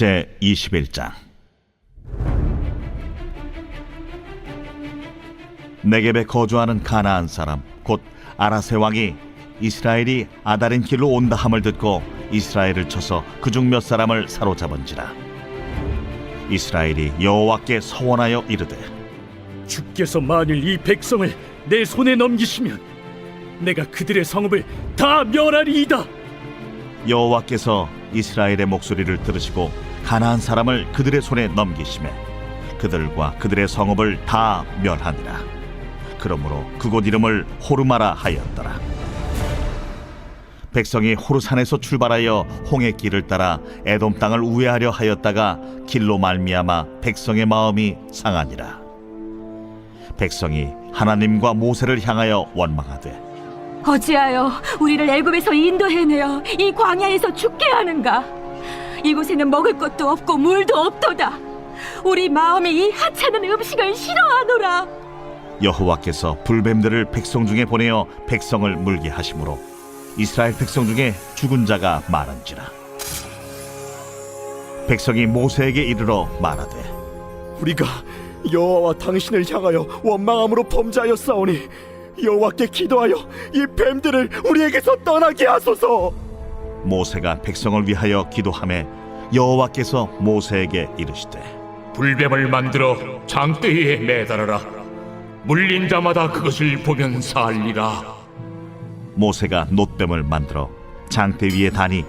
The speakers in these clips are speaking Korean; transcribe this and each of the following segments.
제 21장 네겝에 거주하는 가나안 사람 곧 아라세 왕이 이스라엘이 아다린 길로 온다 함을 듣고 이스라엘을 쳐서 그중 몇 사람을 사로잡은지라 이스라엘이 여호와께 서원하여 이르되 주께서 만일 이 백성을 내 손에 넘기시면 내가 그들의 성읍을 다 멸하리이다. 여호와께서 이스라엘의 목소리를 들으시고 가나안 사람을 그들의 손에 넘기심에 그들과 그들의 성읍을 다 멸하니라. 그러므로 그곳 이름을 호르마라 하였더라. 백성이 호르산에서 출발하여 홍해 길을 따라 에돔 땅을 우회하려 하였다가 길로 말미암아 백성의 마음이 상하니라. 백성이 하나님과 모세를 향하여 원망하되 어찌하여 우리를 애굽에서 인도해내어 이 광야에서 죽게 하는가? 이곳에는 먹을 것도 없고 물도 없도다. 우리 마음이 이 하찮은 음식을 싫어하노라. 여호와께서 불뱀들을 백성 중에 보내어 백성을 물게 하심으로 이스라엘 백성 중에 죽은 자가 많은지라 백성이 모세에게 이르러 말하되 우리가 여호와와 당신을 향하여 원망함으로 범죄하였사오니 여호와께 기도하여 이 뱀들을 우리에게서 떠나게 하소서. 모세가 백성을 위하여 기도하매 여호와께서 모세에게 이르시되 불뱀을 만들어 장대에 매달아라. 물린 자마다 그것을 보면 살리라. 모세가 놋뱀을 만들어 장대 위에 다니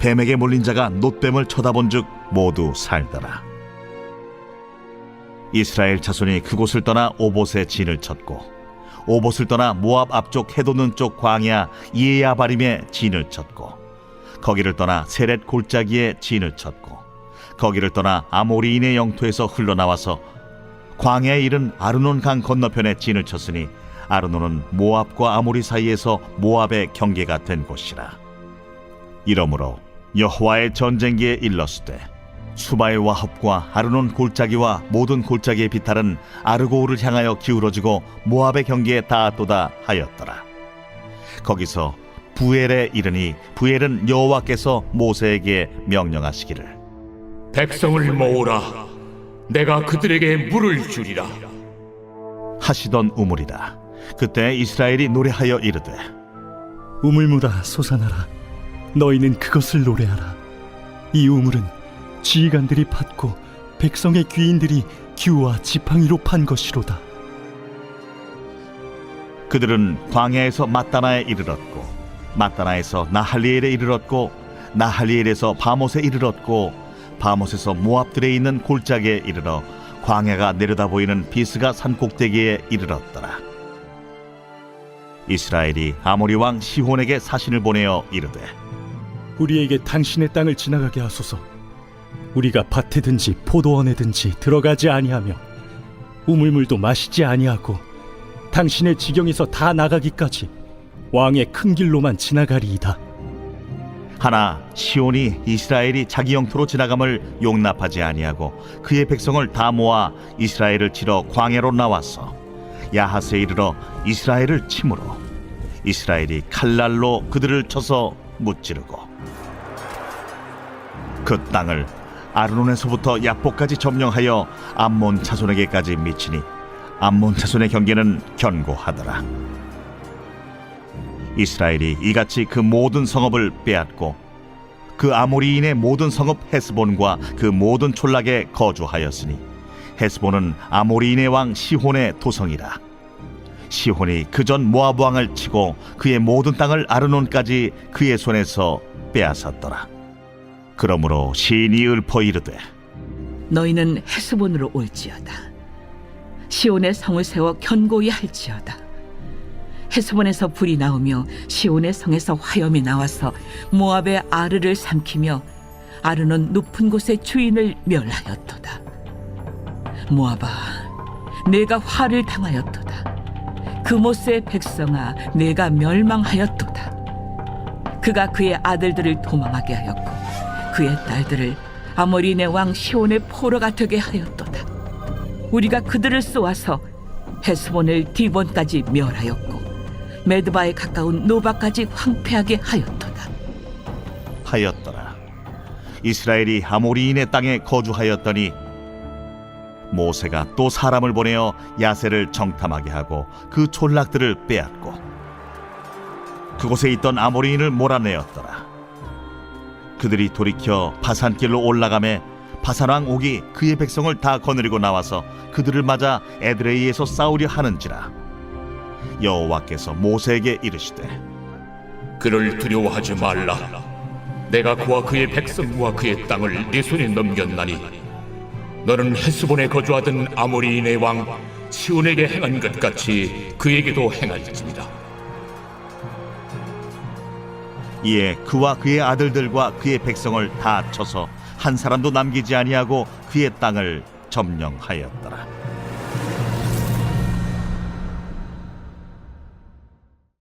뱀에게 물린 자가 놋뱀을 쳐다본즉 모두 살더라 이스라엘 자손이 그곳을 떠나 오봇에 진을 쳤고 오봇을 떠나 모압 앞쪽 해돋는 쪽 광야 이에야바림에 진을 쳤고 거기를 떠나 세렛 골짜기에 진을 쳤고 거기를 떠나 아모리인의 영토에서 흘러나와서 광야에 이른 아르논 강 건너편에 진을 쳤으니 아르논은 모압과 아모리 사이에서 모압의 경계가 된 곳이라. 이러므로 여호와의 전쟁기에 일렀으되 수바의 와합과 아르논 골짜기와 모든 골짜기의 비탈은 아르고우를 향하여 기울어지고 모압의 경계에 닿았도다 하였더라. 거기서 부엘에 이르니 부엘은 여호와께서 모세에게 명령하시기를 백성을 모으라. 내가 그들에게 물을 주리라. 하시던 우물이라. 그때 이스라엘이 노래하여 이르되 우물무다 솟아나라. 너희는 그것을 노래하라. 이 우물은 지휘관들이 팠고 백성의 귀인들이 규와 지팡이로 판 것이로다. 그들은 광야에서 마따나에 이르렀고 마따나에서 나할리엘에 이르렀고 나할리엘에서 바못에 이르렀고 바못에서 모압들에 있는 골짜기에 이르러 광야가 내려다 보이는 비스가 산 꼭대기에 이르렀더라 이스라엘이 아모리 왕 시혼에게 사신을 보내어 이르되 우리에게 당신의 땅을 지나가게 하소서. 우리가 밭에든지 포도원에든지 들어가지 아니하며 우물물도 마시지 아니하고 당신의 지경에서 다 나가기까지 왕의 큰 길로만 지나가리이다. 하나 시온이 이스라엘이 자기 영토로 지나감을 용납하지 아니하고 그의 백성을 다 모아 이스라엘을 치러 광야로 나왔어 야하스에 이르러 이스라엘을 침으로 이스라엘이 칼날로 그들을 쳐서 무찌르고 그 땅을 아르논에서부터 야포까지 점령하여 암몬 자손에게까지 미치니 암몬 자손의 경계는 견고하더라. 이스라엘이 이같이 그 모든 성읍을 빼앗고 그 아모리인의 모든 성읍 헤스본과 그 모든 촌락에 거주하였으니 헤스본은 아모리인의 왕 시혼의 도성이라 시혼이 그 전 모압 왕을 치고 그의 모든 땅을 아르논까지 그의 손에서 빼앗았더라 그러므로 시인이 읊어 이르되 너희는 헤스본으로 올지어다. 시온의 성을 세워 견고히 할지어다. 헤스본에서 불이 나오며 시온의 성에서 화염이 나와서 모압의 아르를 삼키며 아르는 높은 곳의 주인을 멸하였도다. 모압아, 내가 화를 당하였도다. 그모스의 백성아, 내가 멸망하였도다. 그가 그의 아들들을 도망하게 하였고 그의 딸들을 아모리네 왕 시온의 포로가 되게 하였도다. 우리가 그들을 쏘아서 헤스본을 디본까지 멸하였고 메드바에 가까운 노바까지 황폐하게 하였도다. 하였더라. 이스라엘이 아모리인의 땅에 거주하였더니 모세가 또 사람을 보내어 야세를 정탐하게 하고 그 촌락들을 빼앗고 그곳에 있던 아모리인을 몰아내었더라 그들이 돌이켜 바산길로 올라가매 바산왕 옥이 그의 백성을 다 거느리고 나와서 그들을 맞아 에드레이에서 싸우려 하는지라 여호와께서 모세에게 이르시되 그를 두려워하지 말라. 내가 그와 그의 백성과 그의 땅을 네 손에 넘겼나니 너는 헤스본에 거주하던 아모리인의 왕 시온에게 행한 것 같이 그에게도 행할지니라. 이에 그와 그의 아들들과 그의 백성을 다 쳐서 한 사람도 남기지 아니하고 그의 땅을 점령하였더라